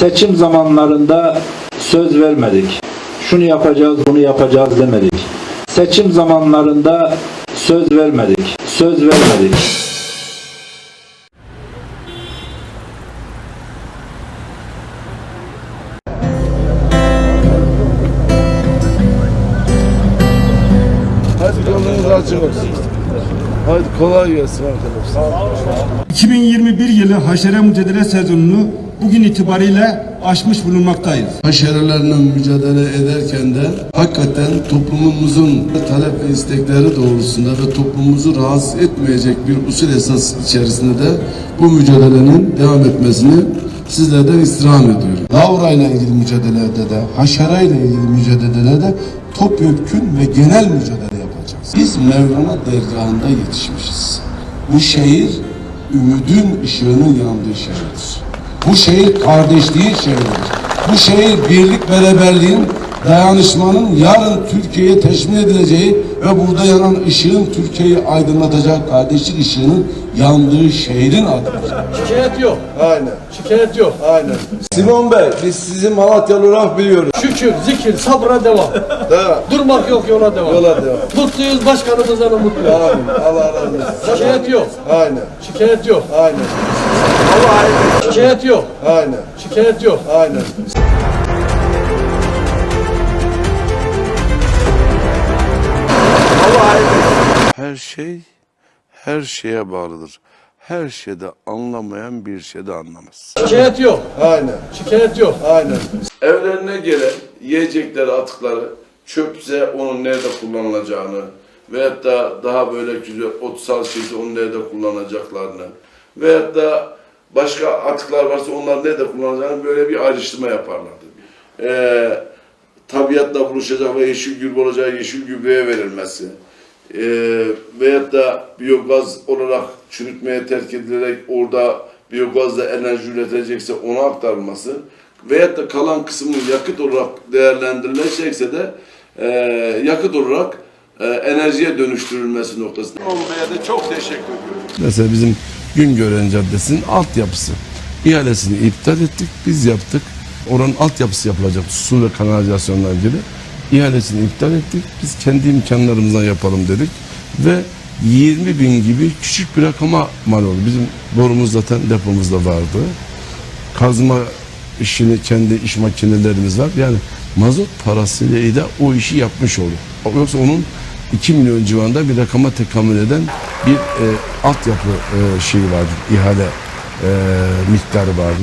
Seçim zamanlarında söz vermedik. Şunu yapacağız, bunu yapacağız demedik. Seçim zamanlarında söz vermedik. Söz vermedik. Hadi yolunuz açık olsun. Hadi kolay gelsin arkadaşlar. 2021 yılı haşere mücadele sezonunu bugün itibariyle aşmış bulunmaktayız. Haşerelerle mücadele ederken de hakikaten toplumumuzun talep ve istekleri doğrultusunda ve toplumumuzu rahatsız etmeyecek bir usul esas içerisinde de bu mücadelenin devam etmesini sizlerden istirham ediyorum. Lavra ile ilgili mücadelede de, haşere ile ilgili mücadelede de topyekün ve genel mücadele yapacağız. Biz Mevlana dergahında yetişmişiz. Bu şehir ümidin ışığının yandığı şehirdir. Bu şehir kardeşliğin şehridir. Bu şehir birlik beraberliğin dayanışmanın yarın Türkiye'ye teşmil edileceği ve burada yanan ışığın Türkiye'yi aydınlatacak kardeşlik ışığının yandığı şehrin adıdır. Şikayet yok. Aynen, Şikayet yok. aynen. Simon Bey, biz sizi Malatyalı olarak biliyoruz. Şükür, zikir, sabra devam. Da, Durmak yok yola devam. yola devam. Mutluyuz, başkanımızdan da mutluyuz. Amin. Allah razı olsun. Şikayet yok. Aynen, Şikayet yok. aynen, Şikayet yok. aynen, Şikayet yok. aynen. Her şey her şeye bağlıdır. Her şeyde anlamayan bir şeyde anlamaz. Şikayet yok. Aynen, Şikayet yok. aynen. Evlerine gelen yiyecekleri, atıkları çöpse onun nerede kullanılacağını veyahut da daha böyle güzel otsal şeyse onu nerede kullanacaklarını veyahut da başka atıklar varsa onlar nerede kullanacağını böyle bir ayrıştırma yaparlardı. Ee, tabiatla buluşacak ve yeşil gübre olacağı yeşil gübreye verilmesi e, veyahut da biyogaz olarak çürütmeye terk edilerek orada biyogazla enerji üretilecekse ona aktarılması veyahut da kalan kısmının yakıt olarak değerlendirilecekse de e, yakıt olarak e, enerjiye dönüştürülmesi noktasında. Olmaya da çok teşekkür ediyorum. Mesela bizim Güngören Caddesi'nin altyapısı. ihalesini iptal ettik, biz yaptık. Oranın altyapısı yapılacak su ve kanalizasyonla ilgili. İhalesini iptal ettik. Biz kendi imkanlarımızdan yapalım dedik. Ve 20 bin gibi küçük bir rakama mal oldu. Bizim borumuz zaten depomuzda vardı. Kazma işini kendi iş makinelerimiz var. Yani mazot parasıyla da o işi yapmış olduk. Yoksa onun 2 milyon civarında bir rakama tekamül eden bir e, altyapı e, şeyi vardı. ihale e, miktarı vardı.